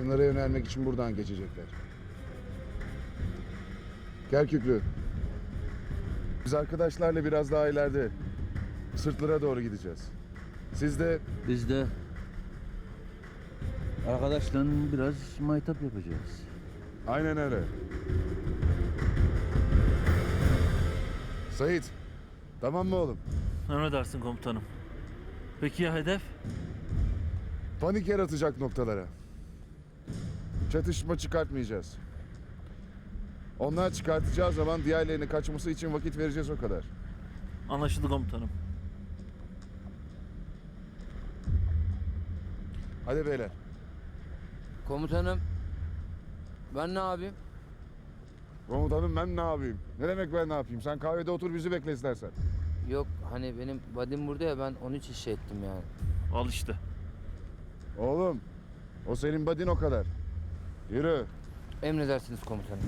Sınıra yönelmek için buradan geçecekler. Kerküklü. Biz arkadaşlarla biraz daha ileride sırtlara doğru gideceğiz. Siz de Biz de arkadaşla biraz maytap yapacağız. aynen öyle. Sait. Tamam mı oğlum? Emredersin komutanım. Peki ya hedef? Panik yaratacak noktalara. Çatışma çıkartmayacağız. Onlar çıkartacağı zaman diğerlerinin kaçması için vakit vereceğiz o kadar. Anlaşıldı komutanım. Hadi beyler. Komutanım. Ben ne yapayım? Komutanım ben ne yapayım? Ne demek ben ne yapayım? Sen kahvede otur bizi bekle istersen. Yok hani benim vadim burada ya ben onun için şey ettim yani. Al işte. Oğlum o senin badin o kadar. Yürü. Emredersiniz komutanım.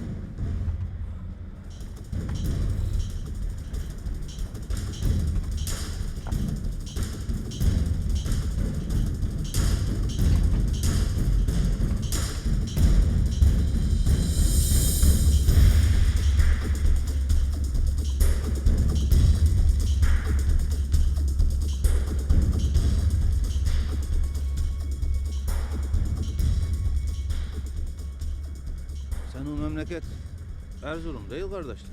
Memleket Erzurum değil kardeşim.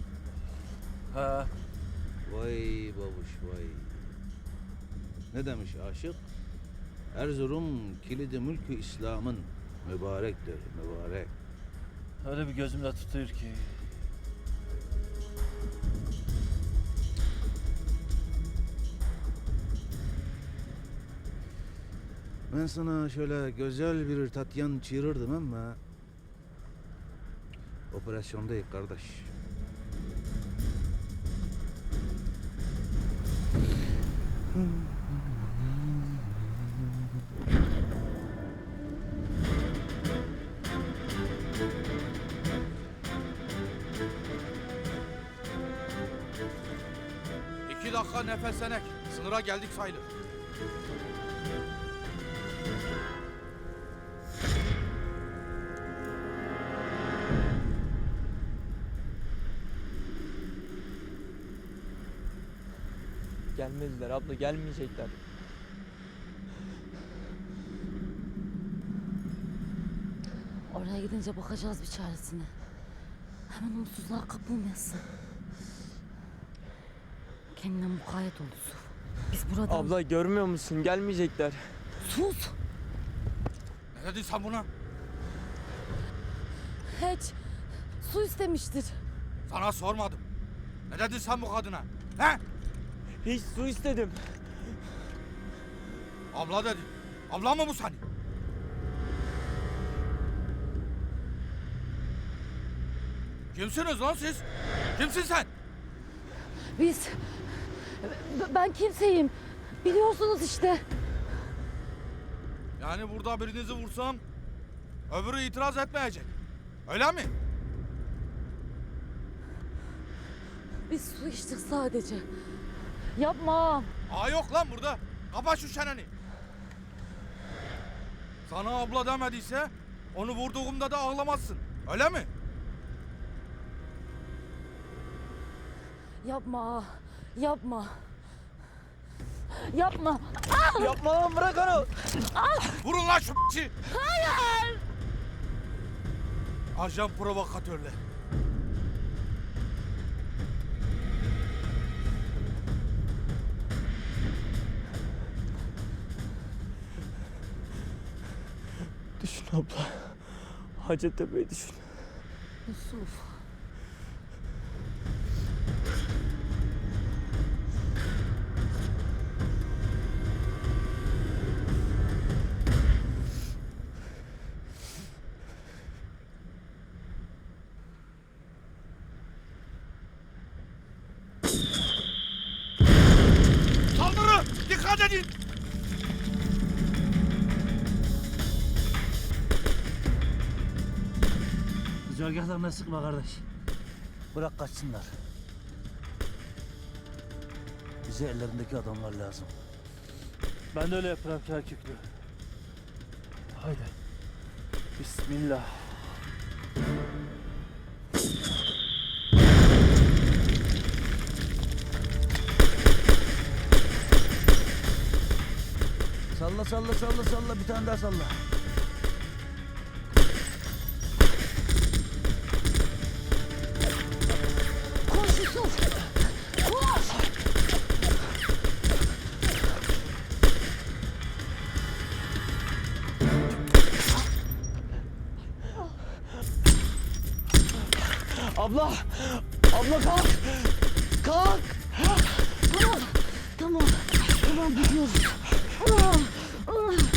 Ha. Vay babuş vay. Ne demiş aşık? Erzurum kilidi mülkü İslam'ın mübarektir mübarek. Öyle bir gözümde tutuyor ki. Ben sana şöyle güzel bir tatyan çığırırdım ama operasyondayız kardeş. İki dakika nefeslenek. Sınıra geldik sayılır. Gelmediler abla gelmeyecekler. Oraya gidince bakacağız bir çaresine. Hemen umutsuzluğa kapılmayasın. Kendine mukayyet ol Yusuf. Biz burada... Abla görmüyor musun gelmeyecekler. Sus! Ne dedin sen buna? Hiç. Su istemiştir. Sana sormadım. Ne dedin sen bu kadına? He? Hiç su istedim. Abla dedi. Abla mı bu senin? Kimsiniz lan siz? Kimsin sen? Biz... B- Ben kimseyim. Biliyorsunuz işte. Yani burada birinizi vursam öbürü itiraz etmeyecek. Öyle mi? Biz su içtik sadece. Yapma. Aa yok lan burada. Kapa şu çeneni. Sana abla demediyse onu vurduğumda da ağlamazsın. Öyle mi? Yapma. Yapma. Yapma. Yapma lan bırak onu. Vurun lan şu. Hayır. Ajan provokatörler. Abla. Hacettepe'yi düşün. Yusuf. Saldırı! Dikkat edin! Güzergahlarına sıkma kardeş. Bırak kaçsınlar. Bize ellerindeki adamlar lazım. Ben de öyle yaparım Kerküklü. Haydi. Bismillah. Salla salla salla salla bir tane daha salla. Abla! Abla kalk! Kalk! Tamam. Tamam. Tamam gidiyoruz. Ah, ah.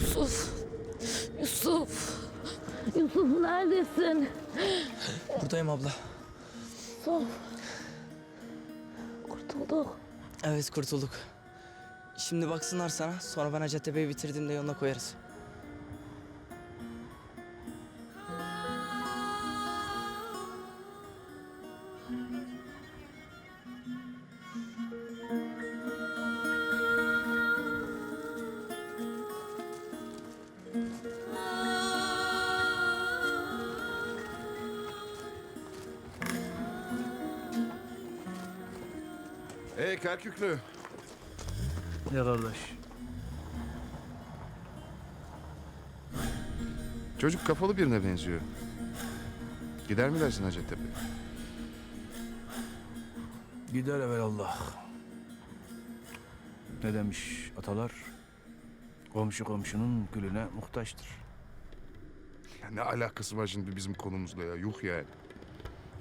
Yusuf. Yusuf. Yusuf neredesin? Buradayım abla. Yusuf. Kurtulduk. Evet kurtulduk. Şimdi baksınlar sana. Sonra ben Hacettepe'yi bitirdiğimde yoluna koyarız. Hey Kerküklü. Ya kardeş. Çocuk kafalı birine benziyor. Gider mi dersin Hacettepe? Gider evelallah. Ne demiş atalar? Komşu komşunun gülüne muhtaçtır. Ya ne alakası var şimdi bizim konumuzla ya? Yuh yani.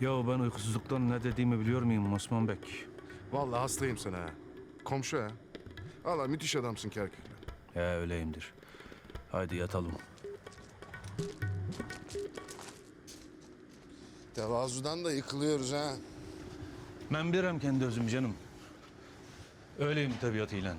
Ya ben uykusuzluktan ne dediğimi biliyor muyum Osman Bek? Vallahi hastayım sana ha. Komşu ha. Valla müthiş adamsın Kerküklü. He öyleyimdir. Haydi yatalım. Tevazudan da yıkılıyoruz ha. Ben birem kendi özüm canım. Öyleyim tabiatıyla.